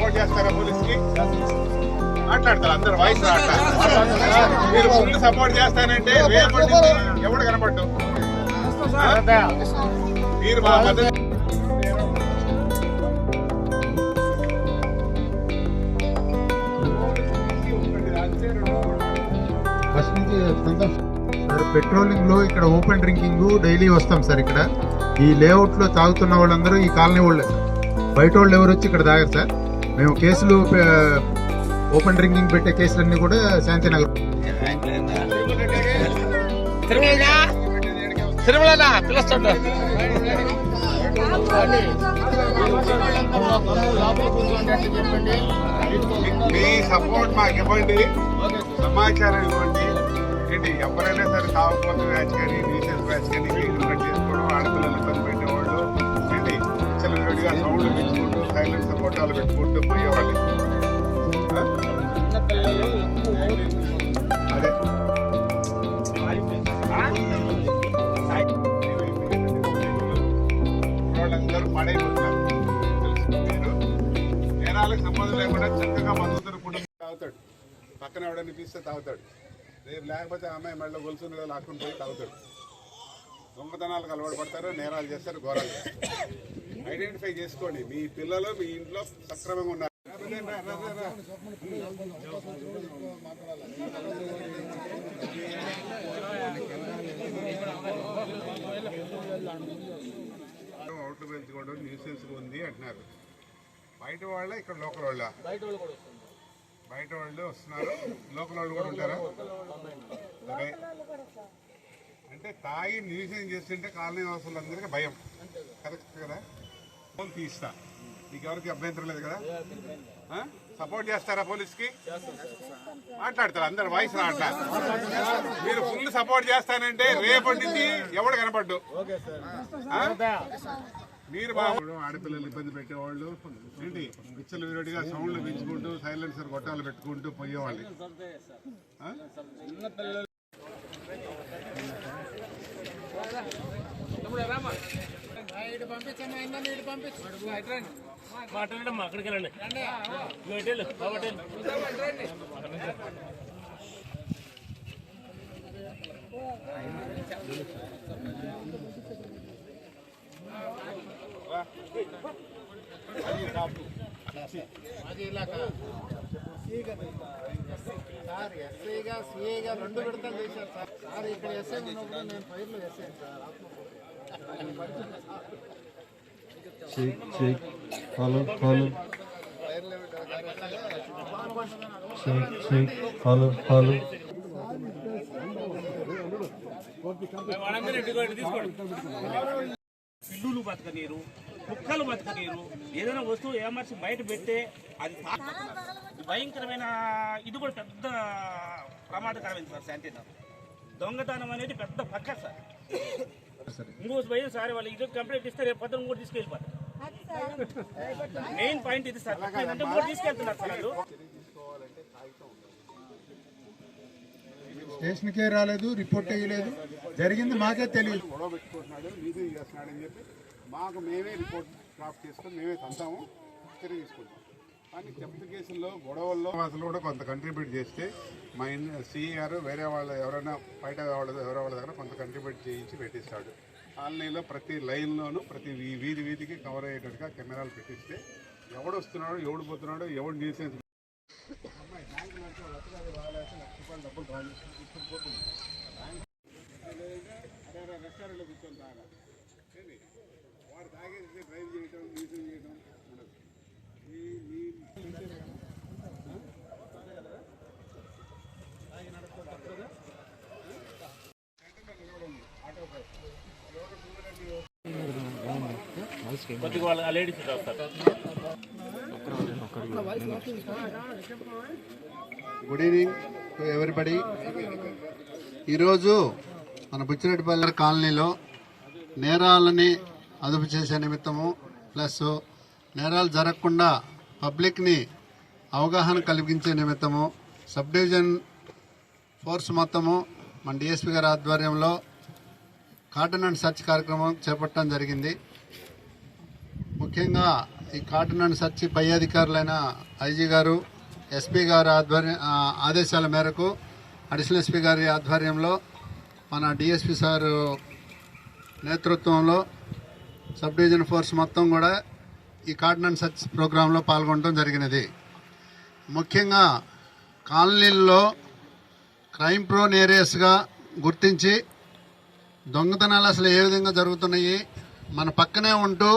Support చేస్తారా పోలీస్కి మాట్లాడతారు అందరు వాయిస్ మీరు ఫుల్ సపోర్ట్ చేస్తానంటే ఎవడు కనపడ్డు? మీరు మా మద్దతు సార్ పెట్రోలింగ్లో ఇక్కడ ఓపెన్ డ్రింకింగ్ డైలీ వస్తాం సార్ ఇక్కడ. ఈ లేఅవుట్లో తాగుతున్న వాళ్ళందరూ ఈ కాలనీ వాళ్ళే సార్. బయట వాళ్ళు ఎవరు వచ్చి ఇక్కడ తాగారు సార్? మేము కేసులు ఓపెన్ డ్రింకింగ్ పెట్టే కేసులన్నీ కూడా శాంతినగర్. తిరుమల పిలుస్తుండ మీ సపోర్ట్ మాకు ఇవ్వండి. సమాచారం ఇవ్వండి. ఏంటి ఎవరైనా సరే తాగకపోతే బ్యాచ్ కానీ రీసెస్ బ్యాచ్ కానీ కట్ చేసుకోవడం ఆడపిల్లలు ఇబ్బంది పెట్టేవాళ్ళు. ఏంటి విడిగా సౌండ్లు పెంచుకుంటూ పిల్లలకి సపోర్టాలు పెట్టుకుంటూ పోయేవాళ్ళు. అదే వాళ్ళందరూ పడైపోతున్నారు. మీరు నేరాలకు సంబంధం లేకుండా చక్కగా కుటుంబం తాగుతాడు. పక్కన ఎవడని పిలిస్తే తాగుతాడు. రేపు లేకపోతే ఆ అమ్మాయి మెడలో గొలుసుని లాక్కుని పోయి తాగుతాడు. దొంగతనాలకు అలవాటు పడతారు నేరాలు చేస్తారు ఘోరాలు చేస్తారు. ఐడెంటిఫై చేసుకోండి. మీ పిల్లలు మీ ఇంట్లో సక్రమంగా ఉన్నారు. ఓట్లు పెంచుకోవడం న్యూసెన్స్ ఉంది అంటున్నారు. బయట వాళ్ళ ఇక్కడ లోకల్ వాళ్ళ? బయట వాళ్ళు వస్తున్నారు. లోకల్ వాళ్ళు కూడా ఉంటారా? సరే. అంటే తాగి న్యూసెన్స్ చేస్తుంటే కాలనీ వాసులందరికీ భయం. కరెక్ట్ కదా? ఫోన్ తీస్తా నీకు ఎవరికి అభ్యంతరం లేదు కదా? సపోర్ట్ చేస్తారా పోలీస్కి? మాట్లాడతారు? అందరు వాయిస్ రావట్లా మీరు ఫుల్ సపోర్ట్ చేస్తానంటే రేపటి నుంచి ఎవడు కనపడ్డు? మీరు బాబు ఆడపిల్లలు ఇబ్బంది పెట్టేవాళ్ళు ఏంటి? విచ్చలు విరడిగా సౌండ్లు పెంచుకుంటూ సైలెన్సర్ గొట్టాలు పెట్టుకుంటూ పోయేవాళ్ళు. ఆ? మాట్లాడమ్మా అక్కడికి వెళ్ళండి. సార్ ఎస్ఐగా సిఐగా రెండు విడతలు చేశారు సార్. సార్ ఇక్కడ ఎస్ఐ ఉన్నప్పుడు నేను ఫైర్లో SI sir. Shake shake follow follow shake shake follow follow పిల్లులు బతకనీరు కుక్కలు బతకనీరు ఏదైనా వస్తువు ఏమర్చి బయట పెడితే అది భయంకరమైన ఇది కూడా పెద్ద ప్రమాదకరమైంది సార్ శాంతి దొంగతనం అనేది పెద్ద పక్క సార్. ఇంకో భయం సార్ వాళ్ళు ఇది కంప్లైంట్ ఇస్తే రేపు పొద్దున కూడా తీసుకెళ్ళిపోతారు. మెయిన్ పాయింట్ ఇది సార్. అంటే మూడు తీసుకెళ్తున్నారు సార్ స్టేషన్కే రాలేదు రిపోర్ట్ వేయలేదు. జరిగింది మాకే తెలియదు. గొడవ పెట్టుకుంటున్నాడు మీటింగ్ చేస్తున్నాడని చెప్పి మాకు మేమే రిపోర్ట్ డ్రాఫ్ట్ చేసుకొని మేమే తంతాము చర్య తీసుకుంటాం. కానీ జప్తు కేసుల్లో గొడవల్లో అసలు కూడా కొంత కంట్రిబ్యూట్ చేస్తే మా ఇన్ సిఈ వేరే వాళ్ళు ఎవరైనా బయట వాళ్ళ ఎవరో వాళ్ళ దగ్గర కొంత కంట్రిబ్యూట్ చేయించి పెట్టిస్తాడు. ఆన్లైన్లో ప్రతి లైన్లోనూ ప్రతి వీ- వీధి వీధికి కవర్ అయ్యేటట్టుగా కెమెరాలు పెట్టిస్తే ఎవడు వస్తున్నాడు ఎవడు పోతున్నాడు ఎవడు న్యూసెన్స్ రెస్టారెంట్లో కూర్చొని తాగా. వాడు తాగేసి డ్రైవ్ చేయడం లీజింగ్ చేయటం. కొద్దిగా వాళ్ళ ladies good evening to everybody. ఈరోజు మన బుచ్చిరెడ్డిపల్లి కాలనీలో నేరాలని అదుపు చేసే నిమిత్తము ప్లస్ నేరాలు జరగకుండా పబ్లిక్ని అవగాహన కలిగించే నిమిత్తము సబ్ డివిజన్ ఫోర్స్ మొత్తము మన డిఎస్పీ గారి ఆధ్వర్యంలో కాటన్ అండ్ సర్చ్ కార్యక్రమం చేపట్టడం జరిగింది. ముఖ్యంగా ఈ కాటన్ అండ్ సర్చ్ పై అధికారులైన ఐజీ గారు ఎస్పీ గారి ఆధ్వర్య ఆదేశాల మేరకు అడిషనల్ ఎస్పీ గారి ఆధ్వర్యంలో మన డిఎస్పి సారు నేతృత్వంలో సబ్ డివిజన్ ఫోర్స్ మొత్తం కూడా ఈ కాటన్ అండ్ సర్చ్ ప్రోగ్రాంలో పాల్గొనడం జరిగినది. ముఖ్యంగా కాలనీల్లో క్రైమ్ ప్రోన్ ఏరియాస్గా గుర్తించి దొంగతనాలు అసలు ఏ విధంగా జరుగుతున్నాయి మన పక్కనే ఉంటూ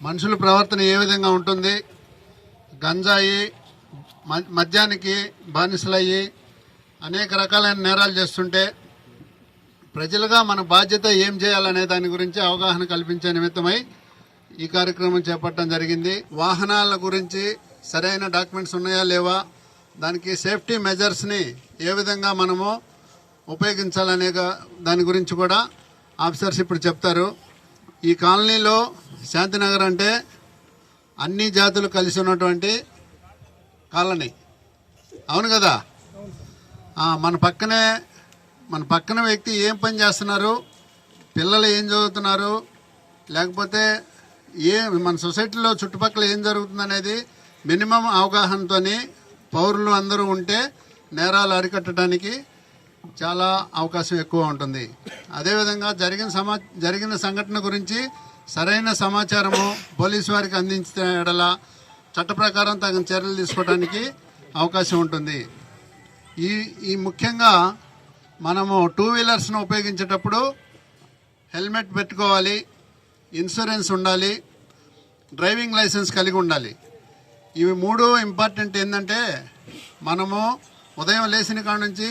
మనుషుల ప్రవర్తన ఏ విధంగా ఉంటుంది గంజాయి మ- మద్యానికి బానిసలయ్యి అనేక రకాలైన నేరాలు చేస్తుంటే ప్రజలుగా మన బాధ్యత ఏం చేయాలనే దాని గురించి అవగాహన కల్పించే నిమిత్తమై ఈ కార్యక్రమం చేపట్టడం జరిగింది. వాహనాల గురించి సరైన డాక్యుమెంట్స్ ఉన్నాయా లేవా? దానికి సేఫ్టీ మెజర్స్ని ఏ విధంగా మనము ఉపయోగించాలనే దాని గురించి కూడా ఆఫీసర్స్ ఇప్పుడు చెప్తారు. ఈ కాలనీలో శాంతినగర్ అంటే అన్ని జాతులు కలిసి ఉన్నటువంటి కాలనీ. అవును కదా? మన పక్కనే మన పక్కన వ్యక్తి ఏం పని చేస్తున్నారు? పిల్లలు ఏం చదువుతున్నారు? లేకపోతే ఏ మన సొసైటీలో చుట్టుపక్కల ఏం జరుగుతుంది అనేది మినిమం అవగాహనతోని పౌరులు అందరూ ఉంటే నేరాలు అరికట్టడానికి చాలా అవకాశం ఎక్కువ ఉంటుంది. అదేవిధంగా జరిగిన సమా జరిగిన సంఘటన గురించి సరైన సమాచారము పోలీసు వారికి అందించిన ఎడల చట్ట ప్రకారం తగిన చర్యలు తీసుకోవడానికి అవకాశం ఉంటుంది. ఈ ఈ ముఖ్యంగా మనము టూ వీలర్స్ను ఉపయోగించేటప్పుడు హెల్మెట్ పెట్టుకోవాలి. ఇన్సూరెన్స్ ఉండాలి డ్రైవింగ్ లైసెన్స్ కలిగి ఉండాలి. ఇవి మూడు ఇంపార్టెంట్ ఏంటంటే మనము ఉదయం లేచిన కాడ నుంచి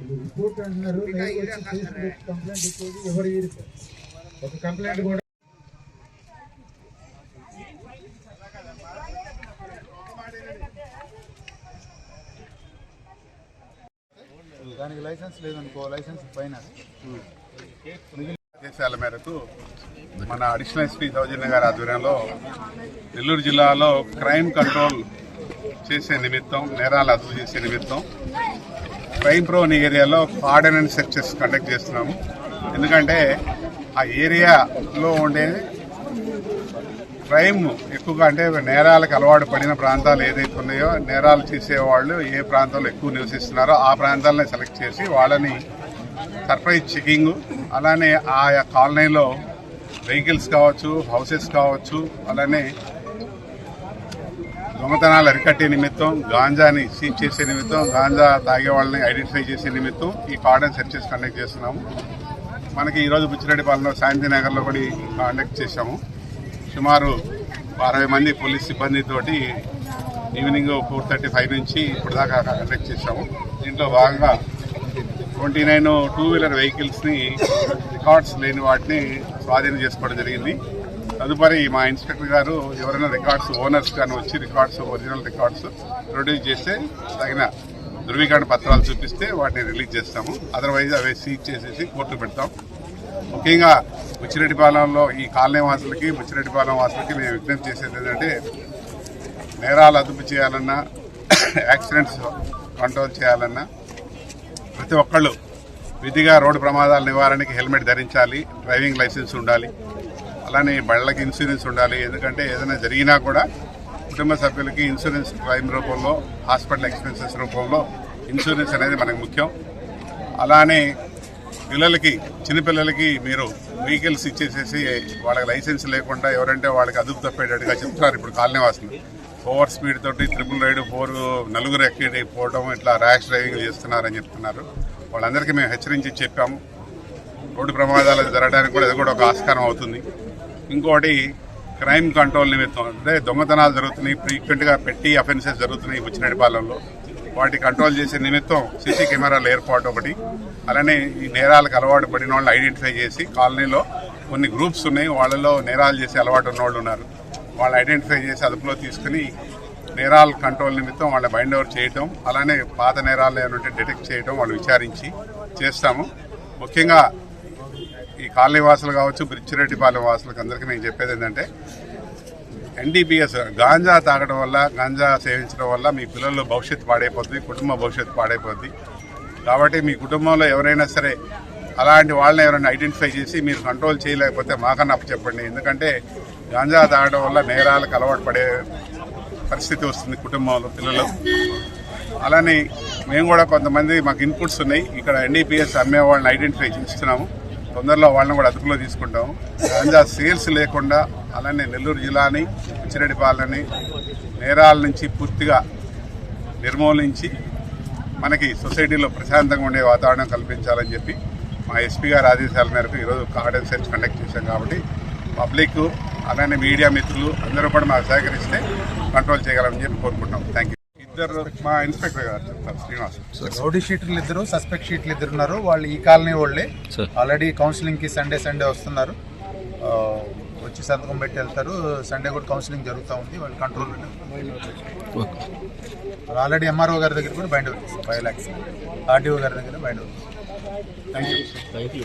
రిపోర్ట్ అంటున్నారు. నేను వచ్చి Facebook కంప్లైంట్ ఇచ్చేది ఎవరు ఈరు సార్ ఒక కంప్లైంట్ కూడా దానికి లైసెన్స్ లేదనుకో లైసెన్స్ పైన. ఆదేశాల మేరకు మన అడిషనల్ ఎస్పీ సౌజన్య గారి ఆధ్వర్యంలో నెల్లూరు జిల్లాలో క్రైమ్ కంట్రోల్ చేసే నిమిత్తం నేరాలు అదుపు చేసే నిమిత్తం క్రైమ్ ప్రోన్ ఏరియాలో ఆర్డినెన్స్ సెర్చెస్ కండక్ట్ చేస్తున్నాము. ఎందుకంటే ఆ ఏరియాలో ఉండే క్రైమ్ ఎక్కువగా అంటే నేరాలకు అలవాటు పడిన ప్రాంతాలు ఏదైతే ఉన్నాయో నేరాలు చేసేవాళ్ళు ఏ ప్రాంతంలో ఎక్కువ నివసిస్తున్నారో ఆ ప్రాంతాలని సెలెక్ట్ చేసి వాళ్ళని సర్ప్రైజ్ చెకింగ్. అలానే ఆ కాలనీలో వెహికల్స్ కావచ్చు హౌసెస్ కావచ్చు అలానే దొంగతనాలు అరికట్టే నిమిత్తం గాంజాని సీజ్ చేసే నిమిత్తం గాంజా తాగే వాళ్ళని ఐడెంటిఫై చేసే నిమిత్తం ఈ కార్డన్ సెర్చెస్ కండక్ట్ చేస్తున్నాము. మనకి ఈరోజు బుచ్చిరెడ్డిపాలెంలో శాంతినగర్లో కూడా కండక్ట్ చేశాము. సుమారు అరవై మంది పోలీస్ సిబ్బందితోటి ఈవినింగ్ ఫోర్ థర్టీ ఫైవ్ నుంచి ఇప్పుడు దాకా కండక్ట్ చేశాము. దీంట్లో భాగంగా ట్వంటీ నైన్ టూ వీలర్ వెహికల్స్ని రికార్డ్స్ లేని వాటిని స్వాధీనం చేసుకోవడం జరిగింది. తదుపరి మా ఇన్స్పెక్టర్ గారు ఎవరైనా రికార్డ్స్ ఓనర్స్ కానీ వచ్చి రికార్డ్స్ ఒరిజినల్ రికార్డ్స్ ప్రొడ్యూస్ చేస్తే తగిన ధృవీకరణ పత్రాలు చూపిస్తే వాటిని రిలీజ్ చేస్తాము. అదర్వైజ్ అవి సీజ్ చేసేసి కోర్టు పెడతాం. ముఖ్యంగా ముచ్చిరెడ్డిపాలెంలో ఈ కాలనీ వాసులకి ముచ్చిరెడ్డిపాలెం వాసులకి మేము విజ్ఞప్తి చేసేది ఏంటంటే నేరాలు అదుపు చేయాలన్నా యాక్సిడెంట్స్ కంట్రోల్ చేయాలన్నా ప్రతి ఒక్కళ్ళు విధిగా రోడ్డు ప్రమాదాల నివారణకి హెల్మెట్ ధరించాలి డ్రైవింగ్ లైసెన్స్ ఉండాలి. అలానే బళ్ళకి ఇన్సూరెన్స్ ఉండాలి. ఎందుకంటే ఏదైనా జరిగినా కూడా కుటుంబ సభ్యులకి ఇన్సూరెన్స్ క్లైమ్ రూపంలో హాస్పిటల్ ఎక్స్పెన్సెస్ రూపంలో ఇన్సూరెన్స్ అనేది మనకు ముఖ్యం. అలానే పిల్లలకి చిన్నపిల్లలకి మీరు వెహికల్స్ ఇచ్చేసేసి వాళ్ళకి లైసెన్స్ లేకుండా ఎవరంటే వాళ్ళకి అదుపు తప్పేటట్టుగా చెప్తున్నారు ఇప్పుడు కాలనీ వాసులు ఓవర్ స్పీడ్ తోటి ట్రిపుల్ రైడ్ ఫోర్ నలుగురు ఎక్కి పోవడం ఇట్లా ర్యాష్ డ్రైవింగ్ చేస్తున్నారని చెప్తున్నారు. వాళ్ళందరికీ మేము హెచ్చరించి చెప్పాము. రోడ్డు ప్రమాదాలు జరగడానికి కూడా ఇది కూడా ఒక ఆస్కారం అవుతుంది. ఇంకోటి క్రైమ్ కంట్రోల్ నిమిత్తం అంటే దొంగతనాలు జరుగుతున్నాయి ఫ్రీక్వెంట్గా పెట్టి అఫెన్సెస్ జరుగుతున్నాయి బుచ్చినడిపాలెంలో వాటి కంట్రోల్ చేసే నిమిత్తం సీసీ కెమెరాల ఏర్పాటు ఒకటి. అలానే ఈ నేరాలకు అలవాటు పడిన వాళ్ళని ఐడెంటిఫై చేసి కాలనీలో కొన్ని గ్రూప్స్ ఉన్నాయి వాళ్ళలో నేరాలు చేసే అలవాటు ఉన్న వాళ్ళు ఉన్నారు. వాళ్ళు ఐడెంటిఫై చేసి అదుపులో తీసుకుని నేరాల కంట్రోల్ నిమిత్తం వాళ్ళని బైండ్ ఓవర్ చేయటం అలానే పాత నేరాలు ఏమంటే డిటెక్ట్ చేయటం వాళ్ళు విచారించి చేస్తాము. ముఖ్యంగా కాలనీ వాసులు కావచ్చు బ్రిచ్చిరెడ్డిపాలెం వాసులకు అందరికీ నేను చెప్పేది ఏంటంటే ఎన్డీపీఎస్ గాంజా తాగడం వల్ల గాంజా సేవించడం వల్ల మీ పిల్లల భవిష్యత్తు పాడైపోతుంది కుటుంబ భవిష్యత్తు పాడైపోతుంది. కాబట్టి మీ కుటుంబంలో ఎవరైనా సరే అలాంటి వాళ్ళని ఎవరైనా ఐడెంటిఫై చేసి మీరు కంట్రోల్ చేయలేకపోతే మాకన్నా చెప్పండి. ఎందుకంటే గాంజా తాగడం వల్ల నేరాలకు అలవాటు పడే పరిస్థితి వస్తుంది కుటుంబంలో పిల్లలు. అలానే మేము కూడా కొంతమంది మాకు ఇన్పుట్స్ ఉన్నాయి. ఇక్కడ ఎన్డీపీఎస్ అమ్మే వాళ్ళని ఐడెంటిఫై చేస్తున్నాము. తొందరలో వాళ్ళని కూడా అదుపులో తీసుకుంటాం. గాంజా సేల్స్ లేకుండా అలానే నెల్లూరు జిల్లాని పిచ్చిరెడ్డిపాలని నేరాల నుంచి పూర్తిగా నిర్మూలించి మనకి సొసైటీలో ప్రశాంతంగా ఉండే వాతావరణం కల్పించాలని చెప్పి మా ఎస్పీ గారి ఆదేశాల మేరకు ఈరోజు కార్డన్ సెర్చ్ కండక్ట్ చేశాం కాబట్టి పబ్లిక్ అలానే మీడియా మిత్రులు అందరూ కూడా మాకు సహకరిస్తే కంట్రోల్ చేయగలమని చెప్పి కోరుకుంటున్నాం. థ్యాంక్ యూ ఇద్దరు మా ఇన్స్పెక్టర్ గారు చెప్తారు శ్రీనివాస్. రౌడీ షీట్లు ఇద్దరు సస్పెక్ట్ షీట్లు ఇద్దరు ఉన్నారు. వాళ్ళు ఈ కాలనీ వాళ్ళే. ఆల్రెడీ కౌన్సిలింగ్కి సండే సండే వస్తున్నారు. వచ్చి సంతకం పెట్టి వెళ్తారు. సండే కూడా కౌన్సిలింగ్ జరుగుతూ ఉంది. వాళ్ళు కంట్రోల్ ఆల్రెడీ ఎంఆర్ఓ గారి దగ్గర కూడా బైండ్ ఫైవ్ ల్యాక్స్ ఆర్డీఓ గారి దగ్గర బైండ్ థ్యాంక్ యూ